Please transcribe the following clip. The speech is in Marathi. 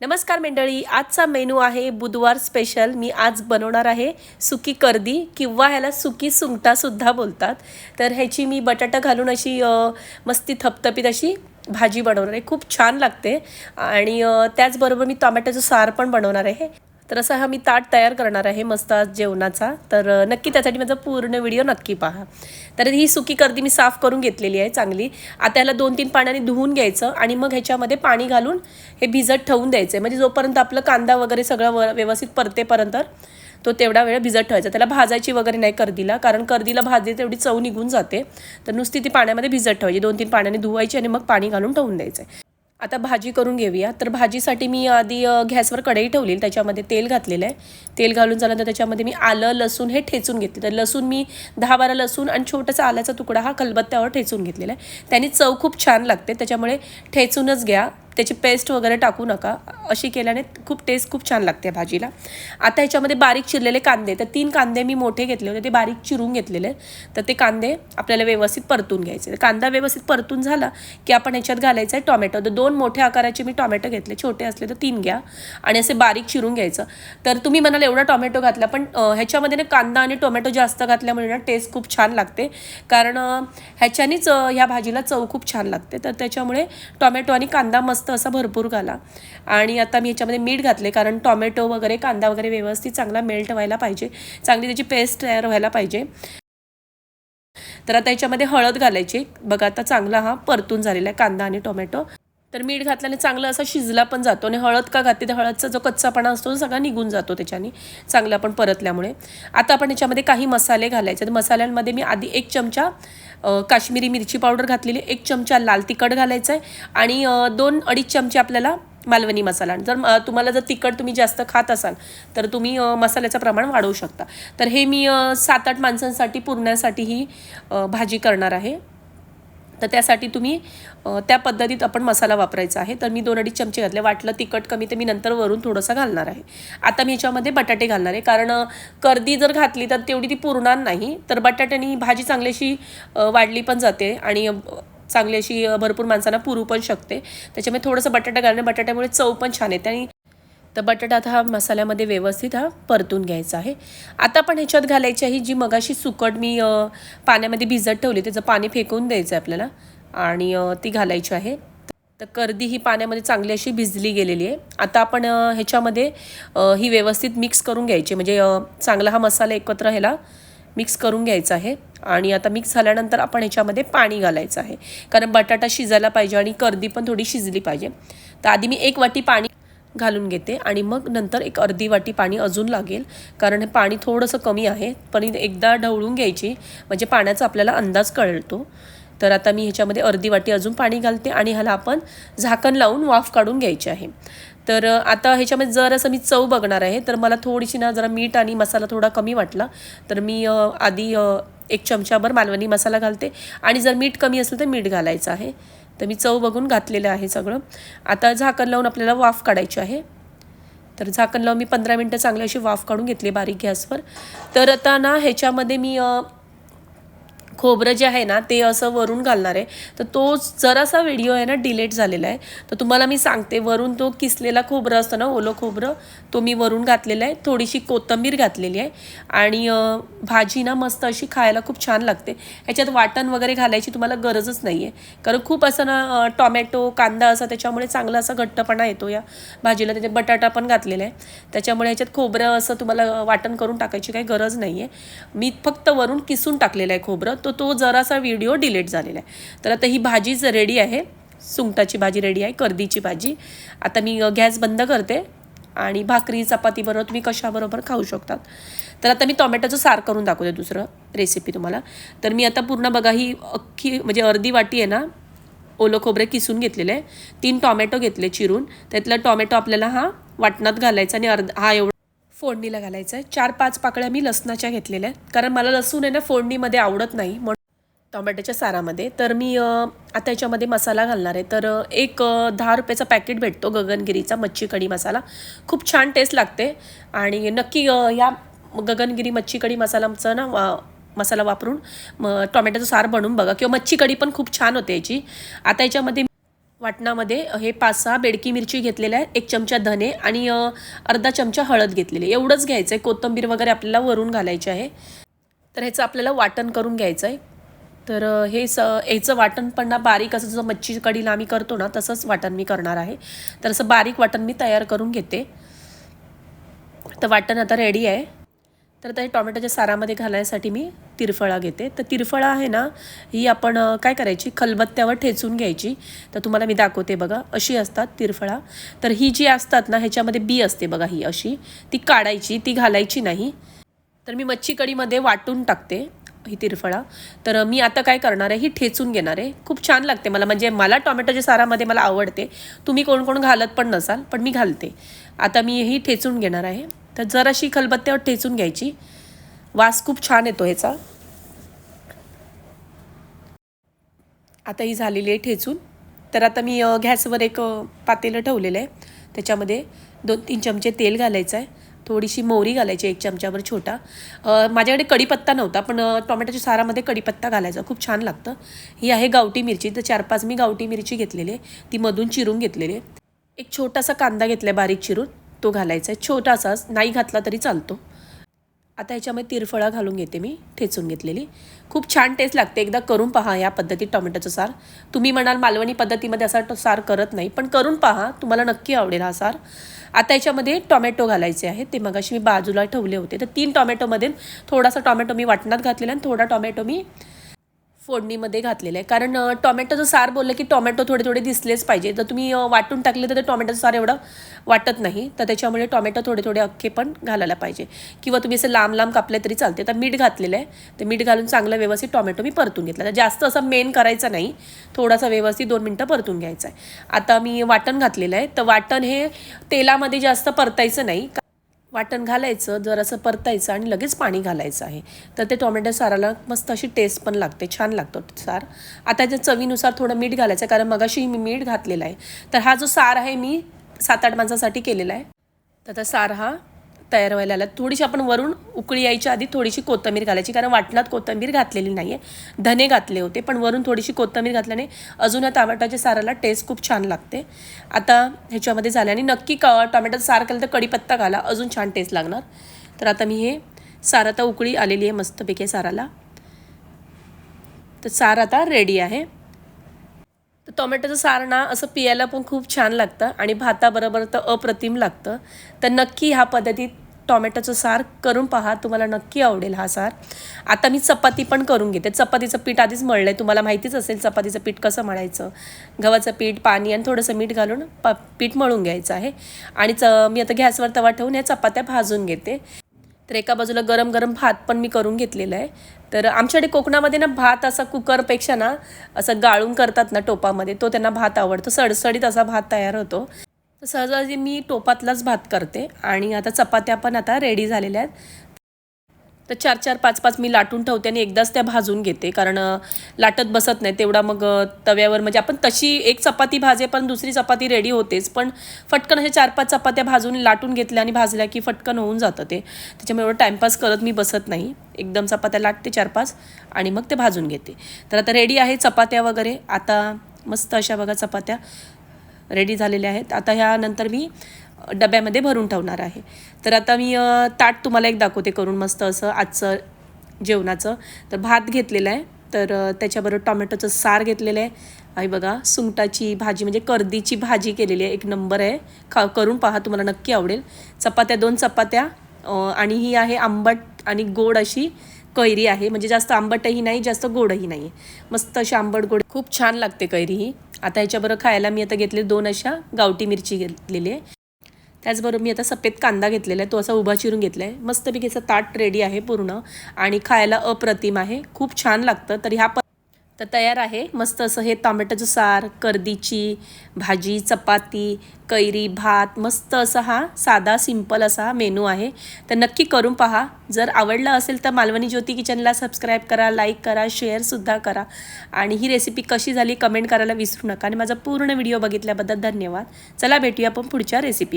नमस्कार मंडळी आजचा मेनू आहे बुधवार स्पेशल मी आज बनवणार आहे सुकी कर्दी किंवा ह्याला सुकी सुंगटासुद्धा बोलतात. तर ह्याची मी बटाटा घालून अशी मस्ती थपथपीत अशी भाजी बनवणार आहे. खूप छान लागते. आणि त्याचबरोबर मी टोमॅटोचं सार पण बनवणार आहे. तर असा हा मी ताट तयार करणार आहे मस्त जेवणाचा. तर नक्की त्यासाठी माझा पूर्ण व्हिडिओ नक्की पहा. तर ही सुकी कर्दी मी साफ करून घेतलेली आहे चांगली. आता ह्याला दोन तीन पाण्याने धुवून घ्यायचं आणि मग ह्याच्यामध्ये पाणी घालून हे भिजत ठेवून द्यायचं आहे म्हणजे जोपर्यंत आपलं कांदा वगैरे सगळं व व्यवस्थित परतेपर्यंत तो तेवढा वेळ भिजत ठेवायचा. त्याला भाजायची वगैरे नाही कर्दीला कारण कर्दीला भाजली तेवढी चव निघून जाते. तर नुसती ती पाण्यामध्ये भिजत ठेवायची. दोन तीन पाण्याने धुवायची आणि मग पाणी घालून ठेवून द्यायचं आता भाजी करून घेऊया. तर भाजीसाठी मी आधी गॅसवर कढई ठेवली त्याच्यामध्ये तेल घातलेलं आहे. तेल घालून झाल्यानंतर त्याच्यामध्ये मी आलं लसूण हे ठेचून घेतले. तर लसूण मी दहा बारा लसूण आणि छोटासा आल्याचा तुकडा हा खलबत्त्यावर ठेचून घेतलेला आहे. त्याने चव खूप छान लागते त्याच्यामुळे ठेचूनच घ्या. त्याची पेस्ट वगैरे टाकू नका. अशी केल्याने खूप टेस्ट खूप छान लागते भाजीला. आता ह्याच्यामध्ये बारीक चिरलेले कांदे तर तीन कांदे मी मोठे घेतले होते ते बारीक चिरून घेतलेले. तर ते कांदे आपल्याला व्यवस्थित परतून घ्यायचे. कांदा व्यवस्थित परतून झाला की आपण ह्याच्यात घालायचं आहे टॉमॅटो. तर दोन मोठ्या आकाराचे मी टॉमॅटो घेतले छोटे असले तर तीन घ्या. आणि असे बारीक चिरून घ्यायचं. तर तुम्ही म्हणाल एवढा टॉमॅटो घातला पण ह्याच्यामध्ये ना कांदा आणि टोमॅटो जास्त घातल्यामुळे ना टेस्ट खूप छान लागते. कारण ह्याच्यानेच ह्या भाजीला चव खूप छान लागते. तर त्याच्यामुळे टॉमॅटो आणि कांदा मस्त असा भरपूर घाला. आणि आता मी याच्यामध्ये मीठ घातले कारण टॉमॅटो वगैरे कांदा वगैरे व्यवस्थित चांगला मेल्ट व्हायला पाहिजे. चांगली त्याची पेस्ट तयार व्हायला पाहिजे. तर आता ह्याच्यामध्ये हळद घालायची. बघा आता चांगला हा परतून झालेला आहे कांदा आणि टोमॅटो. तर मीठ घातल्याने चांगलं असा शिजला पण जातो आणि हळद का घातली तर हळदचा जो कच्चापणा असतो तो सगळा निघून जातो त्याच्याने चांगला आपण परतल्यामुळे. आता आपण याच्यामध्ये काही मसाले घालायचे तर मसाल्यांमध्ये मी आधी एक चमचा काश्मीरी मिरची पावडर घातलेली एक चमचा लाल तिखट घालायचं आहे आणि दोन अडीच चमचे आपल्याला मालवणी मसाला. आणि जर तुम्हाला जर तिखट तुम्ही जास्त खात असाल तर तुम्ही मसाल्याचं प्रमाण वाढवू शकता. तर हे मी सात आठ माणसांसाठी पुरण्यासाठी ही भाजी करणार आहे. तर त्यासाठी तुम्ही त्या पद्धतीत आपण मसाला वापरायचा आहे. तर मी दोन अडीच चमचे घातले. वाटलं तिखट कमी तर मी नंतर वरून थोडंसं घालणार आहे. आता मी याच्यामध्ये बटाटे घालणार आहे. कारण कर्दी जर घातली तर तेवढी ती पुरणार नाही. तर बटाट्याने भाजी चांगल्याशी वाढली पण जाते आणि चांगली अशी भरपूर माणसांना पुरू पण शकते. त्याच्यामुळे थोडंसं बटाटा घालणे बटाट्यामुळे चव पण छान येते आणि तर बटाटा आता हा मसाल्यामध्ये व्यवस्थित हा परतून घ्यायचा आहे. आता आपण ह्याच्यात घालायची आहे जी मगाशी सुकट मी पाण्यामध्ये भिजत ठेवली त्याचं पाणी फेकून द्यायचं आहे आपल्याला. आणि ती घालायची आहे. तर कर्दी ही पाण्यामध्ये चांगली अशी भिजली गेलेली आहे. आता आपण ह्याच्यामध्ये ही व्यवस्थित मिक्स करून घ्यायची म्हणजे चांगला हा मसाला एकत्र ह्याला मिक्स करून घ्यायचा आहे. आणि आता मिक्स झाल्यानंतर आपण ह्याच्यामध्ये पाणी घालायचं आहे. कारण बटाटा शिजायला पाहिजे आणि कर्दी पण थोडी शिजली पाहिजे. तर आधी मी एक वाटी पाणी घालून घेते आणि मग नंतर एक अर्धी वाटी पाणी अजून लागेल. कारण हे पाणी थोडंसं कमी आहे पण एकदा ढवळून घ्यायची म्हणजे पाण्याचा आपल्याला अंदाज कळतो. तर आता मी ह्याच्यामध्ये अर्धी वाटी अजून पाणी घालते आणि ह्याला आपण झाकण लावून वाफ काढून घ्यायची आहे. तर आता ह्याच्यामध्ये जर असं मी चव बघणार आहे तर मला थोडीशी ना जरा मीठ आणि मसाला थोडा कमी वाटला. तर मी आधी एक चमचाभर मालवणी मसाला घालते आणि जर मीठ कमी असेल तर मीठ घालायचं आहे. तर मी चव बघून घातलेलं आहे सगळं. आता झाकण लावून आपल्याला वाफ काढायची आहे. तर झाकण लावून मी पंधरा मिनटं चांगली अशी वाफ काढून घेतली बारीक गॅसवर. तर आता ना ह्याच्यामध्ये मी खोबरं जे आहे ना ते असं वरून घालणार आहे. तर तो जरासा व्हिडिओ आहे ना डिलेट झालेला आहे. तर तुम्हाला मी सांगते वरून तो किसलेला खोबरं असतं ना ओलं खोबरं तो मी वरून घातलेला आहे. थोडीशी कोथिंबीर घातलेली आहे. आणि भाजी ना मस्त अशी खायला खूप छान लागते. ह्याच्यात वाटण वगैरे घालायची तुम्हाला गरजच नाही आहे कारण खूप असं ना टॉमॅटो कांदा असा त्याच्यामुळे चांगला असा घट्टपणा येतो या भाजीला. त्याच्यात बटाटा पण घातलेला आहे. त्याच्यामुळे ह्याच्यात खोबरं असं तुम्हाला वाटण करून टाकायची काही गरज नाही आहे मी फक्त वरून किसून टाकलेलं आहे खोबरं. तो तो जरासा व्हिडिओ डिलीट झालेला आहे. तर आता ही भाजीच रेडी आहे. सुंगटाची भाजी रेडी आहे कर्दीची भाजी. आता मी गॅस बंद करते आणि भाकरी चपातीबरोबर तुम्ही कशाबरोबर खाऊ शकतात. तर आता मी टोमॅटोचं सार करून दाखवते दुसरं रेसिपी तुम्हाला. तर मी आता पूर्ण बघा ही अख्खी म्हणजे अर्धी वाटी आहे ना ओलं खोबरे किसून घेतलेले आहे. तीन टॉमॅटो घेतले चिरून. त्यातला टॉमॅटो आपल्याला हा वाटणात घालायचा आणि अर्ध हा एवढा फोडणीला घालायचं आहे. चार पाच पाकळ्या मी लसणाच्या घेतलेल्या आहेत. कारण मला लसूण आहे ना फोडणीमध्ये आवडत नाही. म्हणून टोमॅटोच्या सारामध्ये. तर मी आता याच्यामध्ये मसाला घालणार आहे. तर एक दहा रुपयाचा पॅकेट भेटतो गगनगिरीचा मच्छी कढी मसाला. खूप छान टेस्ट लागते. आणि नक्की या गगनगिरी मच्छी कढी मसालाचा ना वा मसाला वापरून म टोमॅटोचं सार बनवून बघा. किंवा मच्छी कढी पण खूप छान होते याची. आता याच्यामध्ये वाटणामध्ये हे पाच सहा बेडकी मिरची घेतलेल्या आहे एक चमचा धने आणि अर्धा चमचा हळद घेतलेली आहे. एवढंच घ्यायचं आहे कोथिंबीर वगैरे आपल्याला वरून घालायची आहे. तर ह्याचं आपल्याला वाटण करून घ्यायचं आहे तर हे स ह्याचं वाटण पण ना बारीक असं जसं मच्छी कडीला आम्ही करतो ना तसंच वाटण मी करणार आहे. तर असं बारीक वाटण मी तयार करून घेते. तर वाटण आता रेडी आहे. तर ते टोमॅटोच्या सारामध्ये घालायसाठी मी तिरफळा घेते. तर तिरफळा आहे ना ही आपण काय करायची? खलबत्त्यावर ठेचून घ्यायची. तर तुम्हाला मी दाखवते बघा अशी असतात तिरफळा. तर ही जी असतात ना ह्याच्यामध्ये बी असते बघा ही अशी. ती काढायची ती घालायची नाही. तर मी मच्छी कढीमध्ये वाटून टाकते ही तिरफळा. तर मी आता काय करणार आहे ही ठेचून घेणार आहे. खूप छान लागते मला म्हणजे मला टोमॅटोच्या सारामध्ये मला आवडते. तुम्ही कोण कोण घालत पण नसाल पण मी घालते. आता मी ही ठेचून घेणार आहे. तर जराशी खलबत्त्यावर ठेचून घ्यायची. वास खूप छान येतो ह्याचा. आता ही झालेली आहे ठेचून. तर आता मी गॅसवर एक पातेलं ठेवलेलं आहे. त्याच्यामध्ये दोन तीन चमचे तेल घालायचं आहे थोडीशी मोहरी घालायची एक चमच्यावर छोटा. माझ्याकडे कढीपत्ता नव्हता पण टोमॅटोच्या सारामध्ये कढीपत्ता घालायचा. खूप छान लागतं. ही आहे गावठी मिरची. तर चार पाच मी गावठी मिरची घेतलेली आहे. ती मधून चिरून घेतलेली आहे. एक छोटासा कांदा घेतला आहे बारीक चिरून. तो घालायचा आहे. छोटासाच नाही घातला तरी चालतो. आता ह्याच्यामध्ये तिरफळा घालून घेते मी ठेचून घेतलेली. खूप छान टेस्ट लागते. एकदा करून पहा या पद्धतीत टोमॅटोचं सार. तुम्ही म्हणाल मालवणी पद्धतीमध्ये असा तो सार करत नाही पण करून पहा. तुम्हाला नक्की आवडेल हा सार. आता याच्यामध्ये टोमॅटो घालायचे आहे ते मगाशी मी बाजूला ठेवले होते. तर तीन टोमॅटोमध्ये थोडासा टोमॅटो मी वाटणात घातलेला आणि थोडा टोमॅटो मी फोडणीमध्ये घातलेलं आहे. कारण अ, टोमॅटोचं सार बोललं की टोमॅटो थोडे थोडे दिसलेच पाहिजे. तर तुम्ही वाटून टाकले तर ते टोमॅटोचं सार एवढं वाटत नाही. तर त्याच्यामुळे टोमॅटो थोडे थोडे अख्खे पण घालायला पाहिजे. किंवा तुम्ही असं लांब लांब कापले तरी चालते तर मीठ घातलेलं आहे. तर मीठ घालून चांगलं व्यवस्थित टोमॅटो मी परतून घेतला. तर जास्त असं मेन करायचं नाही. थोडासा व्यवस्थित दोन मिनटं परतून घ्यायचं आहे. आता मी वाटण घातलेलं आहे. तर वाटण हे तेलामध्ये जास्त परतायचं नाही. वाटण घालायचं जरासं परतायचं आणि लगेच पाणी घालायचं आहे तर ते टोमॅटो साराला मस्त अशी टेस्ट पण लागते छान लागतो सार. आता त्याच्या चवीनुसार थोडं मीठ घालायचं आहे कारण मगाशी मी मीठ घातलेलं आहे. तर हा जो सार आहे मी सात आठ माणसासाठी केलेला आहे. तर आता सार हा तयार व्हायला आला थोडीशी आपण वरून उकळी यायच्या आधी थोडीशी कोथिंबीर घालायची कारण वाटणात कोथिंबीर घातलेली नाही आहे धने घातले होते पण वरून थोडीशी कोथिंबीर घातल्याने अजून या टमाटाच्या साराला टेस्ट खूप छान लागते. आता ह्याच्यामध्ये झालं आणि नक्की क टोमॅटोचं सार केलं तर कढीपत्ता घाला अजून छान टेस्ट लागणार. तर आता मी हे सार आता उकळी आलेली आहे मस्तपैकी साराला. तर सार आता रेडी आहे. टोमॅटोचं सार ना असं पियायला पण खूप छान लागतं आणि भाताबरोबर तर अप्रतिम लागतं. तर नक्की ह्या पद्धतीत टोमॅटोचं सार करून पहा तुम्हाला नक्की आवडेल हा सार. आता मी चपाती पण करून घेते. चपातीचं पीठ आधीच मळलं आहे तुम्हाला माहितीच असेल चपातीचं पीठ कसं मळायचं. गव्हाचं पीठ पाणी आणि थोडंसं मीठ घालून प पीठ मळून घ्यायचं आहे. आणि च मी आता गॅसवर तवा ठेवून या चपात्या भाजून घेते. तर एका बाजूला गरम गरम भात पण मी करून घेतलेला आहे. तर आमच्याकडे कोकणामध्ये ना भात असा कुकरपेक्षा ना असं गाळून करतात ना टोपामध्ये तो त्यांना भात आवडतो. सडसडीत असा भात तयार होतो. तर सहजासहजी मी टोपातलाच भात करते आणि आता चपात्या पण आता रेडी झालेल्या आहेत. तर चार चार पाच पाच मी लाटून ठेवते आणि एकदाच त्या भाजून घेते. कारण लाटत बसत नाही तेवढा मग तव्यावर म्हणजे आपण तशी एक चपाती भाजे पण दुसरी चपाती रेडी होतेच. पण फटकन अशा चार पाच चपात्या भाजून लाटून घेतल्या आणि भाजल्या की फटकन होऊन जातं ते. त्याच्यामुळे एवढं टाईमपास करत मी बसत नाही. एकदम चपात्या लाटते चार पाच आणि मग ते भाजून घेते. तर आता रेडी आहे चपात्या वगैरे. आता मस्त अशा बघा चपात्या रेडी झालेल्या आहेत. आता ह्यानंतर मी डब्यामध्ये भरून ठेवणार आहे. तर आता मी ताट तुम्हाला एक दाखवते करून मस्त असं आजचं जेवणाचं. तर भात घेतलेला आहे. तर त्याच्याबरोबर टोमॅटोचं सार घेतलेलं आहे. आणि बघा सुंगटाची भाजी म्हणजे कर्दीची भाजी केलेली आहे. एक नंबर आहे. खा करून पहा तुम्हाला नक्की आवडेल. चपात्या दोन चपात्या आणि ही आहे आंबट आणि गोड अशी कैरी आहे. म्हणजे जास्त आंबटही नाही जास्त गोडही नाही. आहे मस्त अशी आंबट गोड. खूप छान लागते कैरी ही. आता ह्याच्याबरोबर खायला मी आता घेतले दोन अशा गावठी मिरची घेतलेली आहे. त्याचबरोबर मी आता सफेद कांदा घेतलेला आहे तो असा उभा चिरून घेतला आहे मस्तपैकी असं ताट रेडी आहे पूर्ण. आणि खायला अप्रतिम आहे. खूप छान लागतं. तर ह्या प तर तयार आहे. मस्त असं हे टोमॅटोचं सार कर्दीची भाजी चपाती कैरी भात मस्त असा हा साधा सिंपल असा हा मेनू आहे. तर नक्की करून पहा. जर आवडलं असेल तर मालवणी ज्योती किचनला सबस्क्राईब करा लाईक करा शेअरसुद्धा करा. आणि ही रेसिपी कशी झाली कमेंट करायला विसरू नका. आणि माझा पूर्ण व्हिडिओ बघितल्याबद्दल धन्यवाद. चला भेटूया आपण पुढच्या रेसिपी